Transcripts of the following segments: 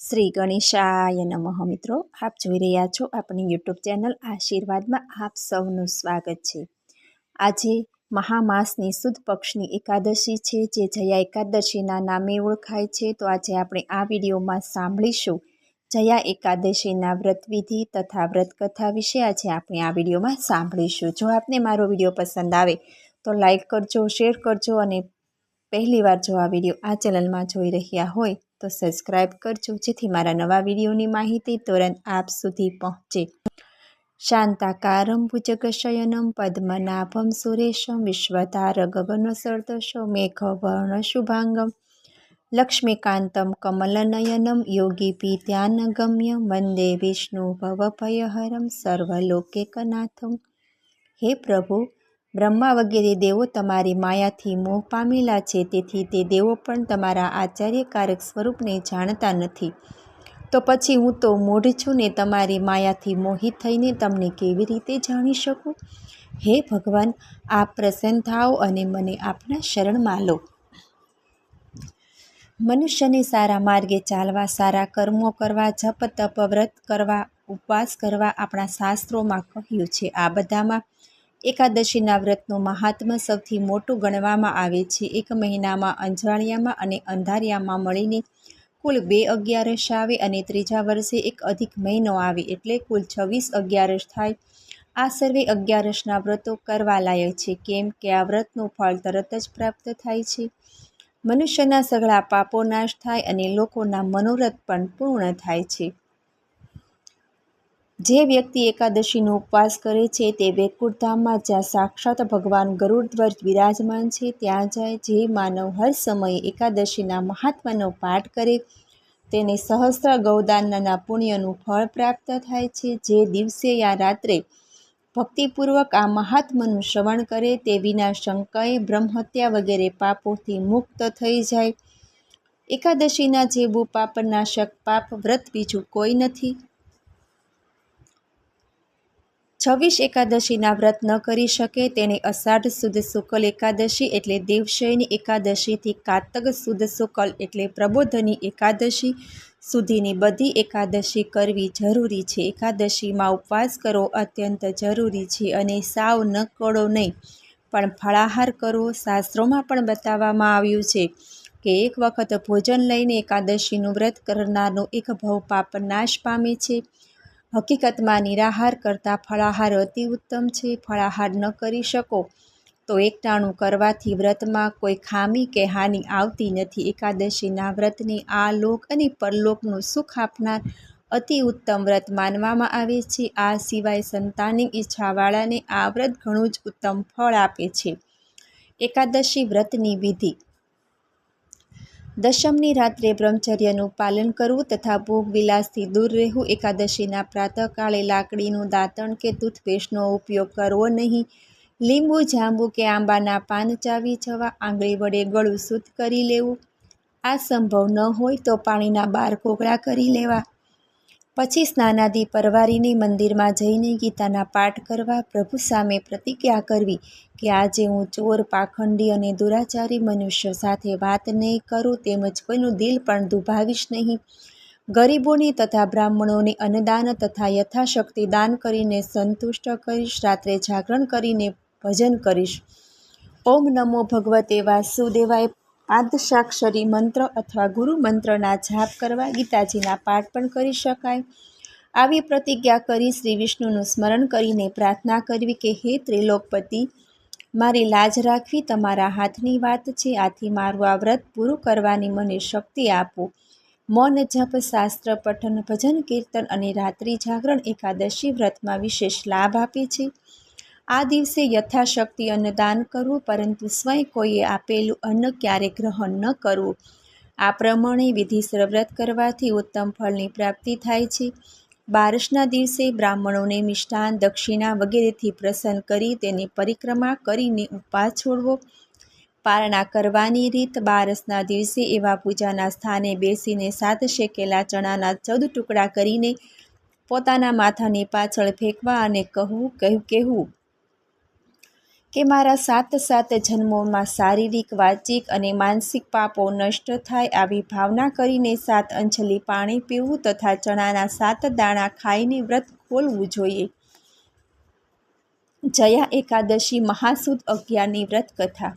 શ્રી ગણેશાય નમઃ મિત્રો. આપ જોઈ રહ્યા છો આપણી યુટ્યુબ ચેનલ આશીર્વાદમાં આપ સૌનું સ્વાગત છે. આજે મહામાસની સુદ પક્ષની એકાદશી છે, જે જયા એકાદશીના નામે ઓળખાય છે. તો આજે આપણે આ વિડીયોમાં સાંભળીશું જયા એકાદશીના વ્રતવિધિ તથા વ્રતકથા વિશે. આજે આપણે આ વિડીયોમાં સાંભળીશું. જો આપને મારો વીડિયો પસંદ આવે તો લાઈક કરજો, શેર કરજો અને પહેલીવાર જો આ વીડિયો આ ચેનલમાં જોઈ રહ્યા હોય તો સબસ્ક્રાઈબ કરજો, જેથી મારા નવા વિડીયોની માહિતી તુરંત આપ સુધી પહોંચે. શાંતાકારમ ભુજગશયનમ પદ્મનાભમ સુરેશમ વિશ્વતાર ગગનસર્દશો મેઘવર્ણ શુભાંગમ. લક્ષ્મીકાંતમ કમલનયનમ યોગી ધ્યાનગમ્ય વંદે વિષ્ણુ ભવભયહરમ સર્વલોકેકનાથમ. હે પ્રભુ બ્રહ્મા વગેરે દેવો તમારી માયાથી મોહ પામેલા છે, તેથી તે દેવો પણ તમારા આચાર્યકારક સ્વરૂપને જાણતા નથી. તો પછી હું તો મૂઢ છું ને તમારી માયાથી મોહિત થઈને તમને કેવી રીતે જાણી શકું? હે ભગવાન, આપ પ્રસન્ન થાઓ અને મને આપના શરણમાં લો. મનુષ્યને સારા માર્ગે ચાલવા, સારા કર્મો કરવા જપ તપ વ્રત કરવા, ઉપવાસ કરવા આપણા શાસ્ત્રોમાં કહ્યું છે. આ બધામાં એકાદશીના વ્રતનું મહાત્મ્ય સૌથી મોટું ગણવામાં આવે છે. એક મહિનામાં અંજવાળિયામાં અને અંધારિયામાં મળીને કુલ બે અગિયારસ આવે અને ત્રીજા વર્ષે એક અધિક મહિનો આવે એટલે કુલ છવ્વીસ અગિયારસ થાય. આ સર્વે અગિયારસના વ્રતો કરવા લાયક છે. કેમ કે આ વ્રતનું ફળ તરત જ પ્રાપ્ત થાય છે. મનુષ્યના સઘળા પાપો નાશ થાય અને લોકોના મનોરથ પણ પૂર્ણ થાય છે. જે વ્યક્તિ એકાદશીનો ઉપવાસ કરે છે તે વૈકુંઠધામમાં જ્યાં સાક્ષાત ભગવાન ગરુડધ્વજ વિરાજમાન છે, ત્યાં જાય જે માનવ હર સમયે એકાદશીના મહાત્માનો પાઠ કરે. તેને સહસ્ત્ર ગૌદાનના પુણ્યનું ફળ પ્રાપ્ત થાય છે. જે દિવસે યા રાત્રે ભક્તિપૂર્વક આ મહાત્માનું શ્રવણ કરે તે વિના શંકાએ બ્રહ્મહત્યા વગેરે પાપોથી મુક્ત થઈ જાય. એકાદશીના જેવું પાપનાશક પાપ વ્રત બીજું કોઈ નથી. છવ્વીસ એકાદશીના વ્રત ન કરી શકે તેને અષાઢ સુદ શુકલ એકાદશી એટલે દેવશયની એકાદશીથી કાતક સુદ શુકલ એટલે પ્રબોધની એકાદશી સુધીની બધી એકાદશી કરવી જરૂરી છે. એકાદશીમાં ઉપવાસ કરવો અત્યંત જરૂરી છે અને સાવ ન કળો નહીં. પણ ફળાહાર કરવો શાસ્ત્રોમાં પણ બતાવવામાં આવ્યું છે કે એક વખત ભોજન લઈને એકાદશીનું વ્રત કરનારનું એક ભવ પાપ નાશ પામે છે. હકીકતમાં નિરાહાર કરતાં ફળાહાર અતિ ઉત્તમ છે, ફળાહાર ન કરી શકો તો એકટાણું કરવાથી વ્રતમાં કોઈ ખામી કે હાનિ આવતી નથી. એકાદશીના વ્રતને આ લોક અને પરલોકનું સુખ આપનાર અતિ ઉત્તમ વ્રત માનવામાં આવે છે. આ સિવાય સંતાનની ઈચ્છાવાળાને આ વ્રત ઘણું જ ઉત્તમ ફળ આપે છે. એકાદશી વ્રતની વિધિ દશમની રાત્રે બ્રહ્મચર્યનું પાલન કરવું તથા ભોગ વિલાસથી દૂર રહેવું એકાદશીના પ્રાતઃકાળે લાકડીનું દાંતણ કે ટૂથપેસ્ટનો ઉપયોગ કરવો નહીં. લીંબુ, જાંબુ કે આંબાના પાન ચાવી જવા આંગળી વડે ગળું શુદ્ધ કરી લેવું. આ સંભવ ન હોય તો પાણીના બાર કોગળા કરી લેવા. પછી સ્નાનાદિ પરવારીને મંદિરમાં જઈને ગીતાના પાઠ કરવા પ્રભુ સામે પ્રતિજ્ઞા કરવી કે આજે હું ચોર, પાખંડી અને દુરાચારી મનુષ્ય સાથે વાત નહીં કરું તેમજ કોઈનું દિલ પણ દુભાવીશ નહીં. ગરીબોની તથા બ્રાહ્મણોને અન્નદાન તથા યથાશક્તિ દાન કરીને સંતુષ્ટ કરીશ, રાત્રે જાગરણ કરીને ભજન કરીશ. ઓમ નમો ભગવતે વાસુદેવાય પાદશાક્ષરી મંત્ર અથવા ગુરુ મંત્રના જાપ કરવા ગીતાજીના પાઠ પણ કરી શકાય. આવી પ્રતિજ્ઞા કરી શ્રી વિષ્ણુનું સ્મરણ કરીને પ્રાર્થના કરવી કે, હે ત્રિલોકપતિ, મારી લાજ રાખવી તમારા હાથની વાત છે. આથી મારું આ વ્રત પૂરું કરવાની મને શક્તિ આપો. મૌન જપ, શાસ્ત્ર, પઠન, ભજન, કીર્તન અને રાત્રિ જાગરણ એકાદશી વ્રતમાં વિશેષ લાભ આપે છે. આ દિવસે યથાશક્તિ અન્નદાન કરવું, પરંતુ સ્વયં કોઈએ આપેલું અન્ન ક્યારેય ગ્રહણ ન કરવું? આ પ્રમાણે વિધિસર વ્રત કરવાથી ઉત્તમ ફળની પ્રાપ્તિ થાય છે. બારસના દિવસે બ્રાહ્મણોને મિષ્ટાન દક્ષિણા વગેરેથી પ્રસન્ન કરી તેની પરિક્રમા કરીને ઉપવાસ છોડવો. પારણા કરવાની રીત બારસના દિવસે એવા પૂજાના સ્થાને બેસીને સાત શેકેલા ચણાના ચૌદ ટુકડા કરીને પોતાના માથાની પાછળ ફેંકવા અને કહું કહ્યું કહેવું. કે મારા સાત સાત જન્મોમાં શારીરિક, વાચિક અને માનસિક પાપો નષ્ટ થાય આવી ભાવના કરીને સાત અંજલિ પાણી પીવું તથા ચણાના સાત દાણા ખાઈને વ્રત ખોલવું જોઈએ. જયા એકાદશી મહાસુદ અગિયારની વ્રત કથા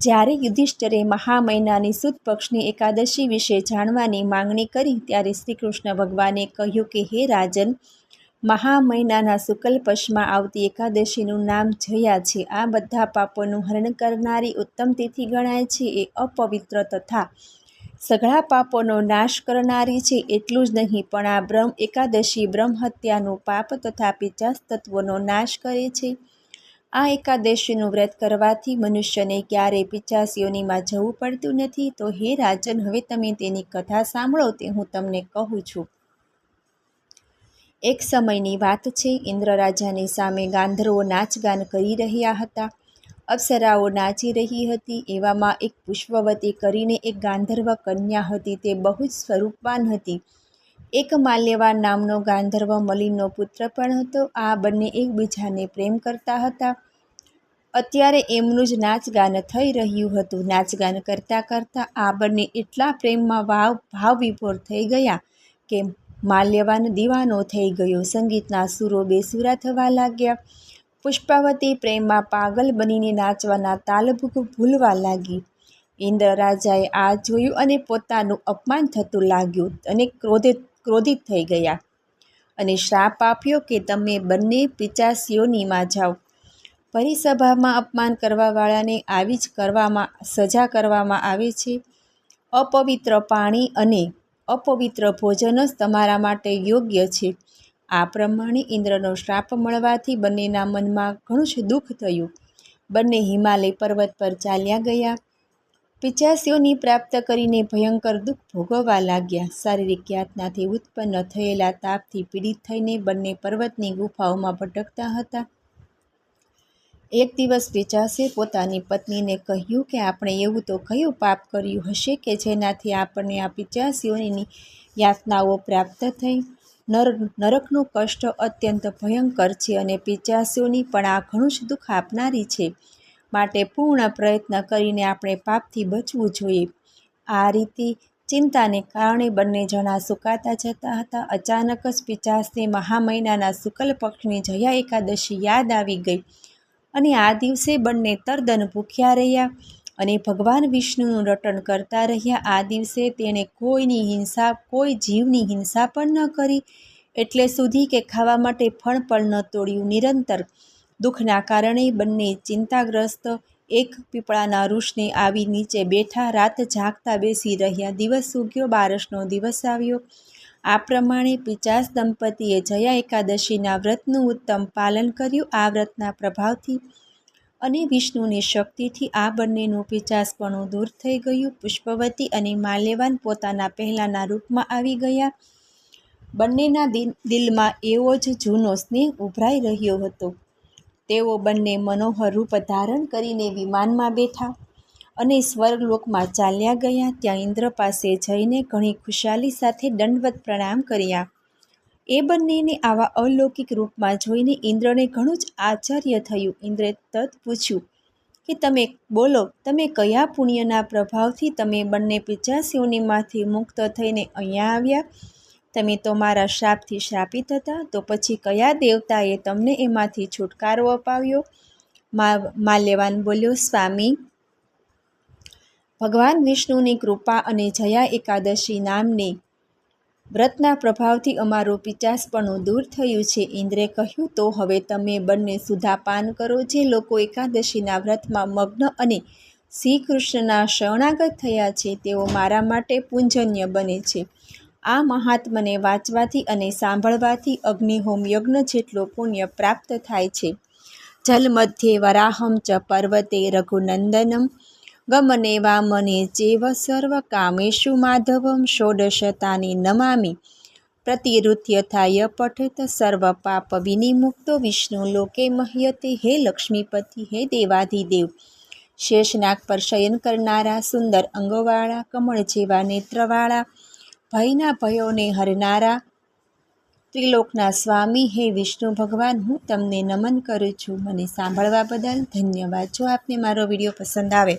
જ્યારે યુધિષ્ઠરે મહા મહિનાની સુદ પક્ષની એકાદશી વિશે જાણવાની માંગણી કરી, ત્યારે શ્રી કૃષ્ણ ભગવાને કહ્યું કે, હે રાજન મહા મહિનાના શુક્લ પક્ષમાં આવતી એકાદશીનું નામ જયા છે. આ બધા પાપોનું હરણ કરનારી ઉત્તમ તિથિ ગણાય છે. એ અપવિત્ર તથા સઘળા પાપોનો નાશ કરનારી છે. એટલું જ નહીં, પણ આ બ્રહ્મ એકાદશી બ્રહ્મ હત્યાનું પાપ તથા પિચાસ તત્વોનો નાશ કરે છે. આ એકાદશીનું વ્રત કરવાથી મનુષ્યને ક્યારેય પિચાસીઓનીમાં જવું પડતું નથી. તો હે રાજન, હવે તમે તેની કથા સાંભળો તે હું તમને કહું છું. એક સમયની વાત છે, ઇન્દ્ર રાજાની સામે ગાંધર્વો નાચગાન કરી રહ્યા હતા. અપ્સરાઓ નાચી રહી હતી, એવામાં એક પુષ્પવતી કરીને એક ગાંધર્વ કન્યા હતી, તે બહુ જ સ્વરૂપવાન હતી. એક માલ્યવાન નામનો ગાંધર્વ મલિનનો પુત્ર પણ હતો, આ બંને એકબીજાને પ્રેમ કરતા હતા. અત્યારે એમનું જ નાચગાન થઈ રહ્યું હતું, નાચગાન કરતાં કરતાં આ બંને એટલા પ્રેમમાં વાવ ભાવ વિભોર થઈ ગયા કે માલ્યવાન દીવાનો થઈ ગયો. સંગીતના સુરો બેસુરા થવા લાગ્યા. પુષ્પાવતી પ્રેમમાં પાગલ બનીને નાચવાના તાલભૂગ ભૂલવા લાગી. ઇન્દ્ર રાજાએ આ જોયું અને પોતાનું અપમાન થતું લાગ્યું અને ક્રોધિત ક્રોધિત થઈ ગયા. અને શ્રાપ આપ્યો કે તમે બંને પિચાસીઓનીમાં જાઓ. પરિસભામાં અપમાન કરવાવાળાને આવી જ કરવામાં, સજા કરવામાં આવે છે. અપવિત્ર પાણી અને અપવિત્ર ભોજન જ તમારા માટે યોગ્ય છે. આ પ્રમાણે ઇન્દ્રનો શ્રાપ મળવાથી બંનેના મનમાં ઘણું જ દુઃખ થયું. બંને હિમાલય પર્વત પર ચાલ્યા ગયા. પિચાસીઓની પ્રાપ્ત કરીને ભયંકર દુઃખ ભોગવવા લાગ્યા. શારીરિક યાતનાથી ઉત્પન્ન થયેલા તાપથી પીડિત થઈને બંને પર્વતની ગુફાઓમાં ભટકતા હતા. એક દિવસ પિચાસે પોતાની પત્નીને કહ્યું કે, આપણે એવું તો કયું પાપ કર્યું હશે કે જેનાથી આપણને આ પિચાસીઓની યાતનાઓ પ્રાપ્ત થઈ? નર, નરકનું કષ્ટ અત્યંત ભયંકર છે અને પિચાસીઓની પણ આ ઘણું જ દુઃખ આપનારી છે. માટે પૂર્ણ પ્રયત્ન કરીને આપણે પાપથી બચવું જોઈએ. આ રીતે ચિંતાને કારણે બંને જણા સુકાતા જતા હતા. અચાનક જ પિચાસને મહામહિનાના શુક્લ પક્ષની જયા એકાદશી યાદ આવી ગઈ. અને આ દિવસે બંને તરદન ભૂખ્યા રહ્યા અને ભગવાન વિષ્ણુનું રટણ કરતા રહ્યા. આ દિવસે તેણે કોઈની હિંસા, કોઈ જીવની હિંસા પણ ન કરી. એટલે સુધી કે ખાવા માટે ફળ પણ ન તોડ્યું. નિરંતર દુઃખના કારણે બંને ચિંતાગ્રસ્ત. એક પીપળાના વૃક્ષને આવી નીચે બેઠા રાત જાગતા બેસી રહ્યા. દિવસ ઉગ્યો, બારસનો દિવસ આવ્યો. આ પ્રમાણે પિચાસ દંપતીએ જયા એકાદશીના વ્રતનું ઉત્તમ પાલન કર્યું આ વ્રતના પ્રભાવથી. અને વિષ્ણુની શક્તિથી આ બંનેનું પિચાસપણું દૂર થઈ ગયું. પુષ્પવતી અને માલ્યવાન પોતાના પહેલાંના રૂપમાં આવી ગયા. બંનેના દિલમાં એવો જ જૂનો સ્નેહ ઉભરાઈ રહ્યો હતો. તેઓ બંને મનોહર રૂપ ધારણ કરીને વિમાનમાં બેઠા. અને સ્વર્ગલોકમાં ચાલ્યા ગયા ત્યાં ઇન્દ્ર પાસે જઈને ઘણી ખુશાલી સાથે દંડવત પ્રણામ કર્યા. એ બંનેને આવા અલૌકિક રૂપમાં જોઈને ઇન્દ્રને ઘણું જ આશ્ચર્ય થયું. ઇન્દ્રે તત પૂછ્યું કે, તમે બોલો, તમે કયા પુણ્યના પ્રભાવથી તમે બંને પિચાસીઓનીમાંથી મુક્ત થઈને અહીંયા આવ્યા? તમે તો મારા શ્રાપથી શ્રાપિત હતા, તો પછી કયા દેવતાએ તમને એમાંથી છુટકારો અપાવ્યો? મા, માલ્યવાન બોલ્યો, સ્વામી ભગવાન વિષ્ણુની કૃપા અને જયા એકાદશી નામની વ્રતના પ્રભાવથી અમારું પિચાસપણું દૂર થયું છે. ઇન્દ્રે કહ્યું, તો હવે તમે બંને સુધાપાન કરો જે લોકો એકાદશીના વ્રતમાં મગ્ન અને શ્રી કૃષ્ણના શરણાગત થયા છે. તેઓ મારા માટે પૂંજન્ય બને છે. આ મહાત્મને વાંચવાથી અને સાંભળવાથી અગ્નિહોમ યજ્ઞ જેટલો પુણ્ય પ્રાપ્ત થાય છે. જલમધ્યે વરાહમ ચ પર્વતે રઘુનંદનમ ગમને વામને ચેવ સર્વ કામેશુ માધવમ ષોડશતાની નમામિ. પ્રતિરુત્યથાય પઠત સર્વ પાપ વિનિમુક્તો વિષ્ણુ લોકે મહ્યતે હે લક્ષ્મીપતિ, હે દેવાધિદેવ. શેષનાગ પર શયન કરનારા સુંદર અંગોવાળા, કમળ જેવા નેત્રવાળા, ભયના ભયોને હરનારા, ત્રિલોકના સ્વામી, હે વિષ્ણુ ભગવાન, હું તમને નમન કરું છું. મને સાંભળવા બદલ ધન્યવાદ. જો આપને મારો વીડિયો પસંદ આવે